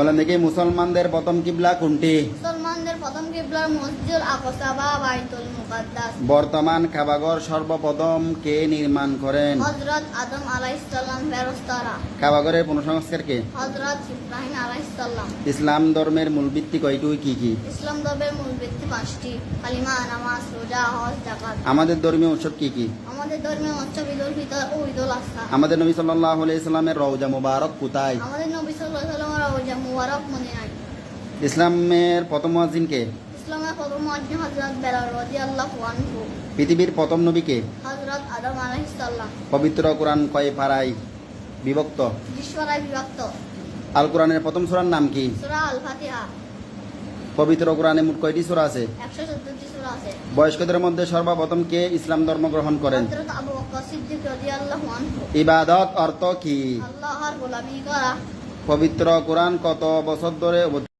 বলেন দেখি মুসলমানদের প্রথম কিবলা কোনটি? মুসলমানদের প্রথম মসজিদ আকসা বা বাইতুল মুকাদ্দাস। বর্তমান কাবাগর সর্বপ্রথম কে নির্মাণ করেন? হযরত আদম আলাইহিস সালাম ফেরেশতারা পুনঃসংস্কার কে? হযরত ইব্রাহিম আলাইহিস সালাম। ইসলাম ধর্মের মূল ভিত্তি কয়টুই কি কি? ইসলাম ধর্মের মূল ভিত্তি পাঁচটি। কালিমা নামাজ রোজা হজ আমাদের ধর্মীয় উৎসব কি কি? আমাদের ধর্মীয় উৎসব ঈদুল ফিতর ও ঈদুল আজহা আমাদের নবী সাল্লাহ ইসলামের রওজা মুবারক কোথায়? আমাদের নবী সাল্লাল্লাহু আলাইহি রোজা মুবারক মদিনায়। ইসলামের প্রথম মুয়াজ্জিন কে? ইসলামের প্রথম মুয়াজ্জিন হযরত বেলাল রাদিয়াল্লাহু আনহু। পৃথিবীর প্রথম নবী কে? হযরত আদম আলাইহিস সালাম। পবিত্র কোরআন কয় পাড়ায় বিভক্ত? বিশ্বরায় বিভক্ত। আল কোরআনের প্রথম সূরার নাম কি? সূরা আল ফাতিহা। পবিত্র কোরআনে মোট কয়টি সূরা আছে? 114টি সূরা আছে বয়স্কদের মধ্যে সর্বপ্রথম কে ইসলাম ধর্ম গ্রহণ করেন? ইবাদত অর্থ কি? পবিত্র কোরআন কত বছর ধরে